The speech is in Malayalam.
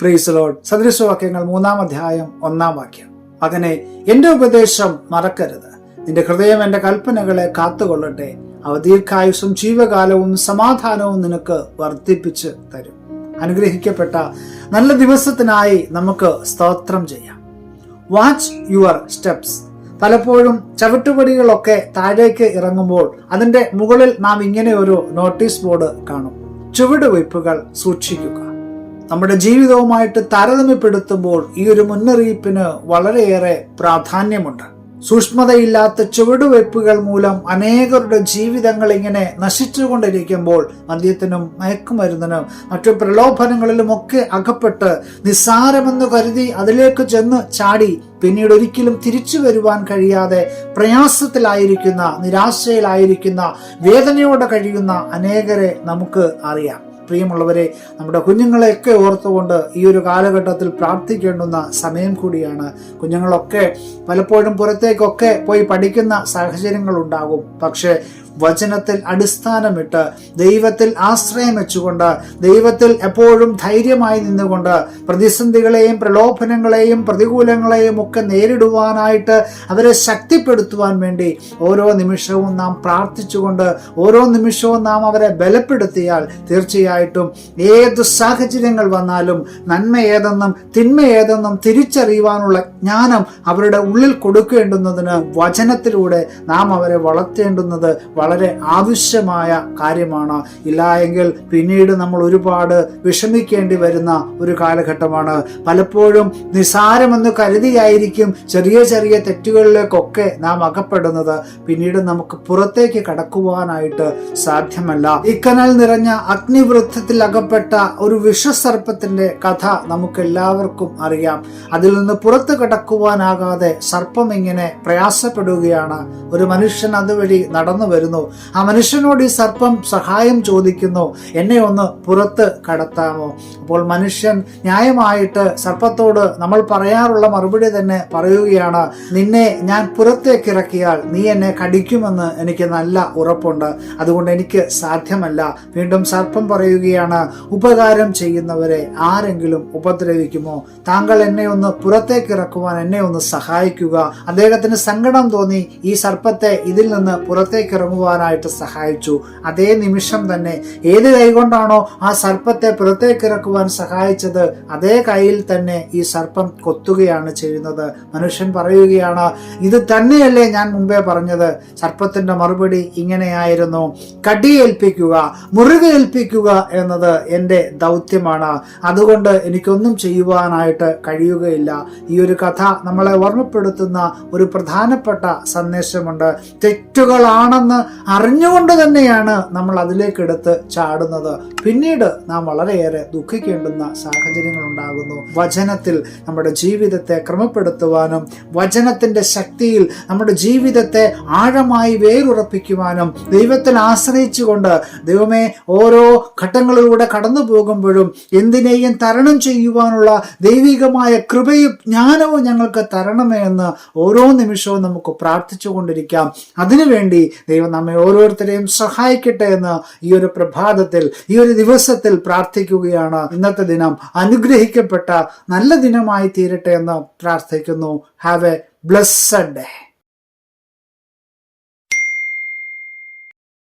പ്രീസലോഡ് സദൃശവാക്യങ്ങൾ മൂന്നാം അധ്യായം ഒന്നാം വാക്യം. അങ്ങനെ എന്റെ ഉപദേശം മറക്കരുത്. നിന്റെ ഹൃദയം എന്റെ കൽപ്പനകളെ കാത്തുകൊള്ളട്ടെ. അവ ദീർഘായുസും ജീവകാലവും സമാധാനവും നിനക്ക് വർദ്ധിപ്പിച്ച് തരും. അനുഗ്രഹിക്കപ്പെട്ട നല്ല ദിവസത്തിനായി നമുക്ക് സ്തോത്രം ചെയ്യാം. വാച്ച് യുവർ സ്റ്റെപ്സ് പലപ്പോഴും ചവിട്ടുപടികളൊക്കെ താഴേക്ക് ഇറങ്ങുമ്പോൾ അതിന്റെ മുകളിൽ നാം ഇങ്ങനെ ഒരു നോട്ടീസ് ബോർഡ് കാണും. ചുവടുവയ്പ്പുകൾ സൂക്ഷിക്കുക. നമ്മുടെ ജീവിതവുമായിട്ട് താരതമ്യപ്പെടുത്തുമ്പോൾ ഈ ഒരു മുന്നറിയിപ്പിന് വളരെയേറെ പ്രാധാന്യമുണ്ട്. സൂക്ഷ്മതയില്ലാത്ത ചുവടുവയ്പ്പുകൾ മൂലം അനേകരുടെ ജീവിതങ്ങൾ ഇങ്ങനെ നശിച്ചുകൊണ്ടിരിക്കുമ്പോൾ മദ്യത്തിനും മയക്കുമരുന്നിനും മറ്റു പ്രലോഭനങ്ങളിലുമൊക്കെ അകപ്പെട്ട് നിസ്സാരമെന്ന് കരുതി അതിലേക്ക് ചെന്ന് ചാടി പിന്നീട് ഒരിക്കലും തിരിച്ചു വരുവാൻ കഴിയാതെ പ്രയാസത്തിലായിരിക്കുന്ന നിരാശയിലായിരിക്കുന്ന വേദനയോടെ കഴിയുന്ന അനേകരെ നമുക്ക് അറിയാം. പ്രിയമുള്ളവരെ നമ്മുടെ കുഞ്ഞുങ്ങളെയൊക്കെ ഓർത്തുകൊണ്ട് ഈ ഒരു കാലഘട്ടത്തിൽ പ്രാർത്ഥിക്കേണ്ടുന്ന സമയം കൂടിയാണ്. കുഞ്ഞുങ്ങളൊക്കെ പലപ്പോഴും പുറത്തേക്കൊക്കെ പോയി പഠിക്കുന്ന സാഹചര്യങ്ങൾ ഉണ്ടാകും പക്ഷേ വചനത്തിൽ അടിസ്ഥാനമിട്ട് ദൈവത്തിൽ ആശ്രയം വെച്ചുകൊണ്ട് ദൈവത്തിൽ എപ്പോഴും ധൈര്യമായി നിന്നുകൊണ്ട് പ്രതിസന്ധികളെയും പ്രലോഭനങ്ങളെയും പ്രതികൂലങ്ങളെയും ഒക്കെ നേരിടുവാനായിട്ട് അവരെ ശക്തിപ്പെടുത്തുവാൻ വേണ്ടി ഓരോ നിമിഷവും നാം പ്രാർത്ഥിച്ചുകൊണ്ട് ഓരോ നിമിഷവും നാം അവരെ ബലപ്പെടുത്തിയാൽ തീർച്ചയായിട്ടും ഏത് സാഹചര്യങ്ങൾ വന്നാലും നന്മ ഏതെന്നും തിന്മ ഏതെന്നും തിരിച്ചറിയുവാനുള്ള ജ്ഞാനം അവരുടെ ഉള്ളിൽ കൊടുക്കേണ്ടുന്നതിന് വചനത്തിലൂടെ നാം അവരെ വളർത്തേണ്ടുന്നത് വളരെ ആവശ്യമായ കാര്യമാണ്. ഇല്ല എങ്കിൽ പിന്നീട് നമ്മൾ ഒരുപാട് വിഷമിക്കേണ്ടി വരുന്ന ഒരു കാലഘട്ടമാണ്. പലപ്പോഴും നിസാരമെന്ന് കരുതിയായിരിക്കും ചെറിയ ചെറിയ തെറ്റുകളിലേക്കൊക്കെ നാം അകപ്പെടുന്നത്. പിന്നീട് നമുക്ക് പുറത്തേക്ക് കടക്കുവാനായിട്ട് സാധ്യമല്ല. ഇക്കനൽ നിറഞ്ഞ അഗ്നിവൃത്തത്തിൽ അകപ്പെട്ട ഒരു വിഷസർപ്പത്തിന്റെ കഥ നമുക്ക് എല്ലാവർക്കും അറിയാം. അതിൽ നിന്ന് പുറത്തു കടക്കുവാനാകാതെ സർപ്പം ഇങ്ങനെ പ്രയാസപ്പെടുകയാണ്. ഒരു മനുഷ്യൻ അതുവഴി നടന്നു വരുന്നു. ആ മനുഷ്യനോട് ഈ സർപ്പം സഹായം ചോദിക്കുന്നു. എന്നെ ഒന്ന് പുറത്ത് കടത്താമോ? അപ്പോൾ മനുഷ്യൻ ന്യായമായിട്ട് സർപ്പത്തോട് നമ്മൾ പറയാറുള്ള മറുപടി തന്നെ പറയുകയാണ് നിന്നെ ഞാൻ പുറത്തേക്ക് ഇറക്കിയാൽ നീ എന്നെ കടിക്കുമെന്ന് എനിക്ക് നല്ല ഉറപ്പുണ്ട്. അതുകൊണ്ട് എനിക്ക് സാധ്യമല്ല. വീണ്ടും സർപ്പം പറയുകയാണ് ഉപകാരം ചെയ്യുന്നവരെ ആരെങ്കിലും ഉപദ്രവിക്കുമോ? താങ്കൾ എന്നെ ഒന്ന് പുറത്തേക്ക് ഇറക്കുവാൻ എന്നെ ഒന്ന് സഹായിക്കുക. അദ്ദേഹത്തിന് സങ്കടം തോന്നി ഈ സർപ്പത്തെ ഇതിൽ നിന്ന് പുറത്തേക്ക് ഇറങ്ങുവാനായിട്ട് സഹായിച്ചു. അതേ നിമിഷം തന്നെ ഏത് കൈകൊണ്ടാണോ ആ സർപ്പത്തെ പുറത്തേക്ക് ഇറക്കുവാൻ സഹായിച്ചത് അതേ കൈയിൽ തന്നെ ഈ സർപ്പം കൊത്തുകയാണ് ചെയ്യുന്നത്. മനുഷ്യൻ പറയുകയാണ് ഇത് തന്നെയല്ലേ ഞാൻ മുമ്പേ പറഞ്ഞത്. സർപ്പത്തിന്റെ മറുപടി ഇങ്ങനെയായിരുന്നു. കടിയേൽപ്പിക്കുക മുറുകേൽപ്പിക്കുക എന്നത് എന്റെ ദൗത്യമാണ്. അതുകൊണ്ട് എനിക്കൊന്നും ചെയ്യുവാനായിട്ട് കഴിയുകയില്ല. ഈ ഒരു കഥ നമ്മളെ ഓർമ്മപ്പെടുത്തുന്ന ഒരു പ്രധാനപ്പെട്ട സന്ദേശമുണ്ട്. തെറ്റുകളാണെന്ന് അറിഞ്ഞുകൊണ്ട് തന്നെയാണ് നമ്മൾ അതിലേക്ക് എടുത്ത് ചാടുന്നത്. പിന്നീട് നാം വളരെയേറെ ദുഃഖിക്കേണ്ടുന്ന സാഹചര്യങ്ങൾ ഉണ്ടാകുന്നു വചനത്തിൽ നമ്മുടെ ജീവിതത്തെ ക്രമപ്പെടുത്തുവാനും വചനത്തിന്റെ ശക്തിയിൽ നമ്മുടെ ജീവിതത്തെ ആഴമായി വേരുറപ്പിക്കുവാനും ദൈവത്തിൽ ആശ്രയിച്ചുകൊണ്ട് ദൈവമേ ഓരോ ഘട്ടങ്ങളിലൂടെ കടന്നു പോകുമ്പോഴും എന്തിനേയും തരണം ചെയ്യുവാനുള്ള ദൈവികമായ കൃപയും ജ്ഞാനവും ഞങ്ങൾക്ക് തരണമേ എന്ന് ഓരോ നിമിഷവും നമുക്ക് പ്രാർത്ഥിച്ചുകൊണ്ടിരിക്കാം. അതിനുവേണ്ടി ദൈവം നമ്മെ ഓരോരുത്തരെയും സഹായിക്കട്ടെ എന്ന് ഈ ഒരു പ്രഭാതത്തിൽ ഈ ഒരു ദിവസത്തിൽ പ്രാർത്ഥിക്കുകയാണ്. ഇന്നത്തെ ദിനം അനുഗ്രഹിക്കപ്പെട്ട നല്ല ദിനമായി തീരട്ടെ എന്ന് പ്രാർത്ഥിക്കുന്നു. Have A blessed day